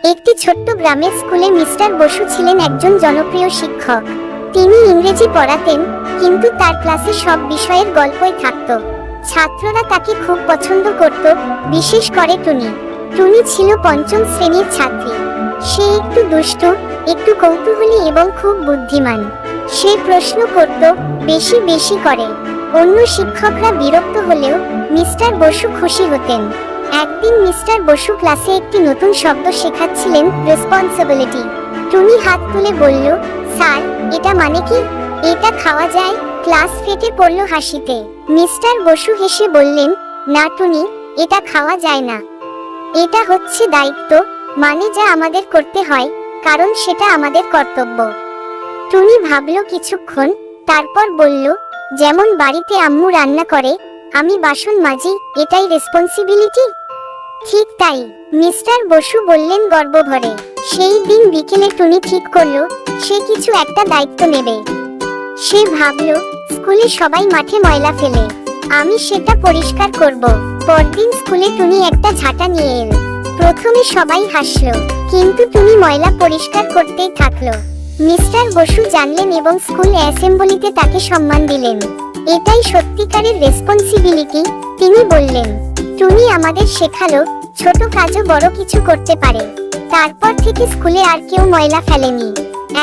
একটি ছোট্ট গ্রামের স্কুলে মিস্টার বসু ছিলেন একজন জনপ্রিয় শিক্ষক। তিনি ইংরেজি পড়াতেন, কিন্তু তার ক্লাসে সব বিষয়ের গল্পই থাকত। ছাত্ররা তাকে খুব পছন্দ করত, বিশেষ করে টুনি। টুনি ছিল পঞ্চম শ্রেণির ছাত্রী। সে একটু দুষ্ট, একটু কৌতূহলী এবং খুব বুদ্ধিমান। সে প্রশ্ন করত, বেশি বেশি করে। অন্য শিক্ষকরা বিরক্ত হলেও মিস্টার বসু খুশি হতেন। একদিন মিস্টার বসু ক্লাসে একটি নতুন শব্দ শেখাচ্ছিলেন রেসপন্সিবিলিটি। টুনি হাত তুলে বলল, স্যার, এটা মানে কি? এটা খাওয়া যায়, ক্লাস ফেটে পড়ল হাসিতে। মিস্টার বসু হেসে বললেন, না টুনি, এটা খাওয়া যায় না। এটা হচ্ছে দায়িত্ব মানে যা আমাদের করতে হয়, কারণ সেটা আমাদের কর্তব্য। টুনি ভাবল কিছুক্ষণ, তারপর বলল, যেমন বাড়িতে আম্মু রান্না করে আমি বাসন মাজি, এটাই রেসপন্সিবিলিটি ঠিক তাই মিস্টার বসু বললেন গর্ব ভরে সেই দিন বিকেলে টুনি ঠিক করল, সে কিছু একটা দায়িত্ব নেবে। সে ভাবল, স্কুলে সবাই মাঠে ময়লা ফেলে। আমি সেটা পরিষ্কার করব। পরদিন স্কুলে টুনি একটা ঝাঁটা নিয়ে এল। প্রথমে সবাই হাসলো, কিন্তু টুনি ময়লা পরিষ্কার করতেই থাকল। মিস্টার বসু জানলেন এবং স্কুল অ্যাসেম্বলিতে তাকে সম্মান দিলেন। এটাই সত্যিকারের রেসপন্সিবিলিটি তিনি বললেন টুনি আমাদের শেখালো, ছোট কাজও বড় কিছু করতে পারে। তারপর থেকে স্কুলে আর কেউ ময়লা ফেলেনি।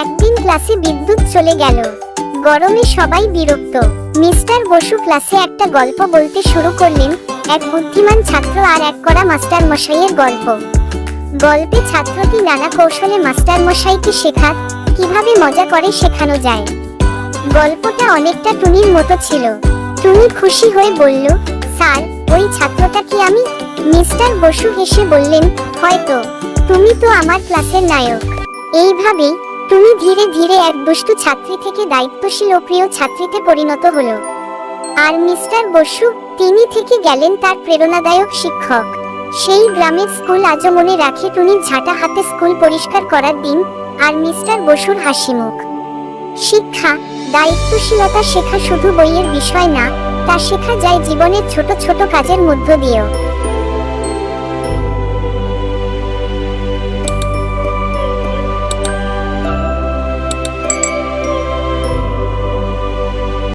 একদিন ক্লাসে বিদ্যুৎ চলে গেল। গরমে সবাই বিরক্ত। মিস্টার বসু ক্লাসে একটা গল্প বলতে শুরু করলেন, এক বুদ্ধিমান ছাত্র আর এক করা মাস্টার মশাইয়ের গল্প। গল্পে ছাত্রটি নানা কৌশলে মাস্টার মশাইকে শেখাত কীভাবে মজা করে শেখানো যায়? গল্পটা অনেকটা টুনির মতো ছিল। টুনি খুশি হয়ে বলল, স্যার, ওই ছাত্রটা কি আমি? মিস্টার বসু হেসে বললেন, হয়তো। তুমি তো আমার ক্লাসের নায়ক। এইভাবেই টুনি ধীরে ধীরে এক দুষ্টু ছাত্রী থেকে দায়িত্বশীল ও প্রিয় ছাত্রীতে পরিণত হলো। আর মিস্টার বসু, তিনি থেকে গেলেন তার প্রেরণাদায়ক শিক্ষক। সেই গ্রামের স্কুল আজও মনে রাখে টুনির ঝাঁটা হাতে স্কুল পরিষ্কার করার দিন আর মিস্টার বসুর হাসিমুখ শিক্ষা, দায়িত্বশীলতা শেখা শুধু বইয়ের বিষয় না, তা শেখা যায় জীবনের ছোট ছোট কাজের মধ্য দিয়েও।